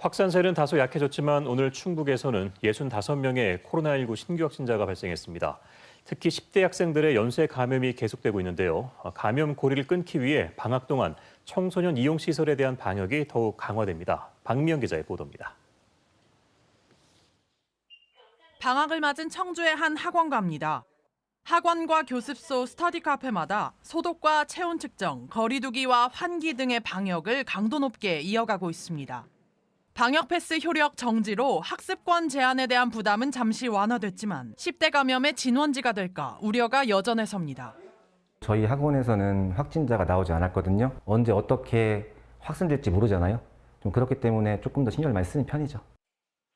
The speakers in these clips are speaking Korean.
확산세는 다소 약해졌지만 오늘 충북에서는 65명의 코로나19 신규 확진자가 발생했습니다. 특히 10대 학생들의 연쇄 감염이 계속되고 있는데요. 감염 고리를 끊기 위해 방학 동안 청소년 이용 시설에 대한 방역이 더욱 강화됩니다. 박미영 기자의 보도입니다. 방학을 맞은 청주의 한 학원가입니다. 학원과 교습소, 스터디 카페마다 소독과 체온 측정, 거리두기와 환기 등의 방역을 강도 높게 이어가고 있습니다. 방역 패스 효력 정지로 학습권 제한에 대한 부담은 잠시 완화됐지만 10대 감염의 진원지가 될까 우려가 여전해 섭니다. 저희 학원에서는 확진자가 나오지 않았거든요. 언제 어떻게 확산될지 모르잖아요. 좀 그렇기 때문에 조금 더 신경을 많이 쓰는 편이죠.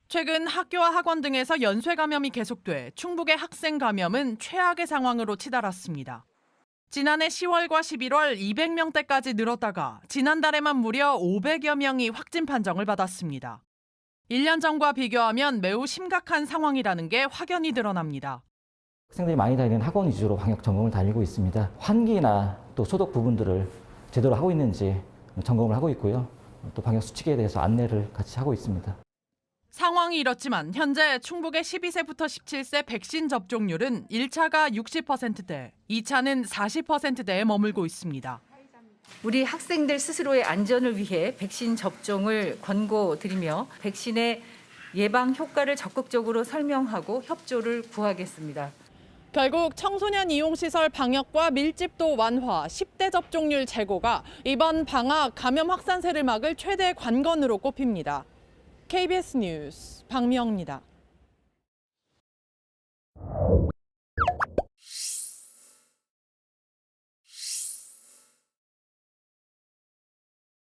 최근 학교와 학원 등에서 연쇄 감염이 계속돼 충북의 학생 감염은 최악의 상황으로 치달았습니다. 지난해 10월과 11월 200명대까지 늘었다가 지난달에만 무려 500여 명이 확진 판정을 받았습니다. 1년 전과 비교하면 매우 심각한 상황이라는 게 확연히 드러납니다. 학생들이 많이 다니는 학원 위주로 방역 점검을 다니고 있습니다. 환기나 또 소독 부분들을 제대로 하고 있는지 점검을 하고 있고요. 또 방역 수칙에 대해서 안내를 같이 하고 있습니다. 상황이 이렇지만 현재 충북의 12세부터 17세 백신 접종률은 1차가 60%대, 2차는 40%대에 머물고 있습니다. 우리 학생들 스스로의 안전을 위해 백신 접종을 권고드리며 백신의 예방 효과를 적극적으로 설명하고 협조를 구하겠습니다. 결국 청소년 이용시설 방역과 밀집도 완화, 10대 접종률 제고가 이번 방학 감염 확산세를 막을 최대 관건으로 꼽힙니다. KBS 뉴스 박미영입니다.